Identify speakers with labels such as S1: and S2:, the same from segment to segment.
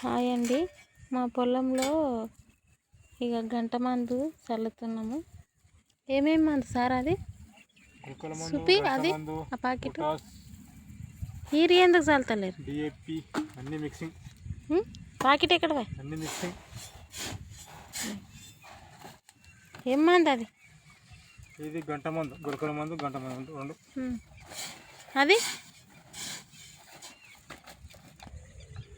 S1: Hi అండి. మా పొలంలో ఇక గంట మందు చల్లుతున్నాము. ఏమేమి మందు సార్ అది? సుపి అది? ఆ ప్యాకెట్? హీరి ఎందుకు చల్లుతలేరు?
S2: డిఏపి అన్ని మిక్సింగ్.
S1: ఉం? ప్యాకెట్ ఎక్కడ పోయి?
S2: అన్ని మిక్సింగ్.
S1: ఏం మంది అది?
S2: ఇది గంట మందు గురకల మందు గంట మందు రెండు.
S1: అది?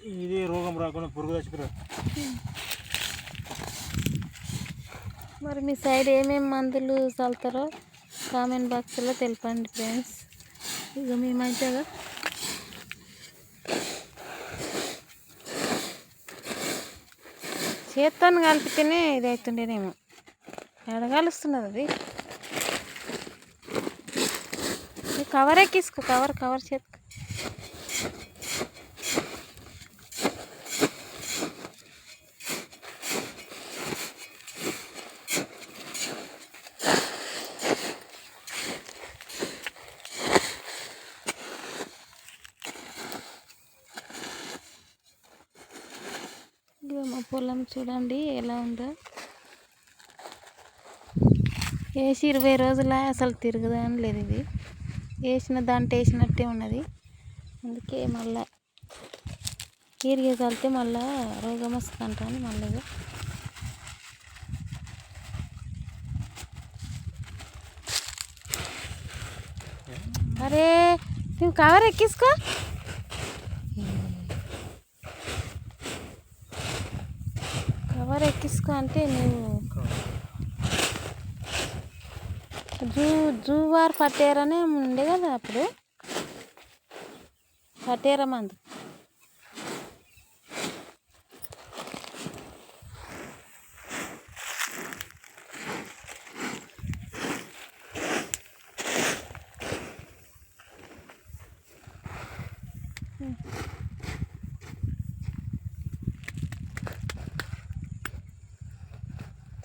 S2: ఇది రోగం రాకుండా పురుగు చచ్చిపోయారు
S1: మరి మీ సైడ్ ఏమేమి మందులు చల్లుతారో కామెంట్ బాక్స్లో తెలపండి ఫ్రెండ్స్. ఇక మంచిగా చేత్తో కలిపితేనే ఇది అవుతుండేనేమో ఎడగాలుస్తున్నది అది? కవర్ ఎక్కిసుకో కవర్ కవర్ చేతికి ఇదిగో మా పొలం చూడండి ఎలా ఉందో. వేసి ఇరవై రోజుల అసలు తిరగదని లేదు ఇది. వేసిన దాంట్లో వేసినట్టే ఉన్నది. అందుకే మళ్ళా ఈరిగా చల్లితే మళ్ళా రోగం వస్తుందంట మళ్ళీ అరే నువ్వు కవర్ ఎక్కించుకో. కవర్ ఎక్కించుకో అంటే నేను జూ జూవార్ పట్టేరనే ఉండే కదా అప్పుడు. పట్టేర మందు.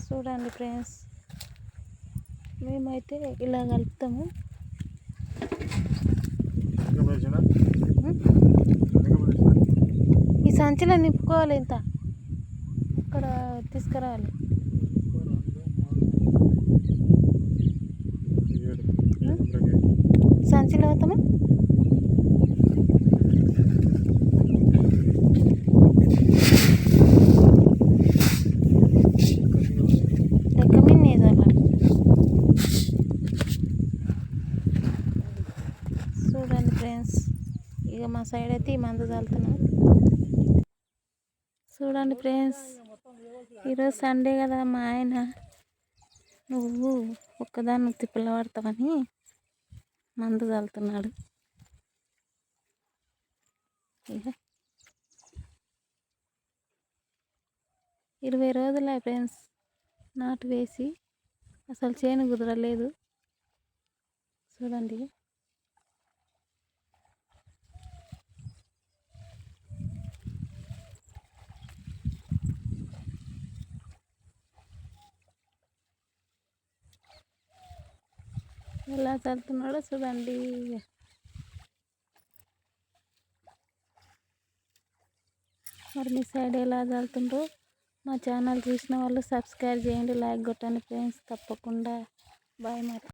S1: చూడండి ఫ్రెండ్స్. మేమైతే ఇలా కలుపుతాము? ఈ సంచిలో నింపుకోవాలి ఇంత ఇక్కడ తీసుకురావాలి. సంచిలో అవుతామా చూడండి ఫ్రెండ్స్. ఇక మా సైడ్ అయితే ఈ మందు చల్లుతున్నాం చూడండి ఫ్రెండ్స్. ఈరోజు సండే కదా మా ఆయన. నువ్వు ఒక్కదాన్ని తిప్పల పడతావని మందు చల్లుతున్నాడు ఇక ఇరవై రోజుల ఫ్రెండ్స్. నాటు వేసి అసలు చేను కుదరలేదు చూడండి ఎలా చల్లుతున్నాడో చూడండి. మరి మీ సైడ్ ఎలా చల్లుతుండ్రో మా ఛానల్ చూసిన వాళ్ళు సబ్స్క్రైబ్ చేయండి లైక్ కొట్టండి ఫ్రెండ్స్. తప్పకుండా. బాయ్ మరి.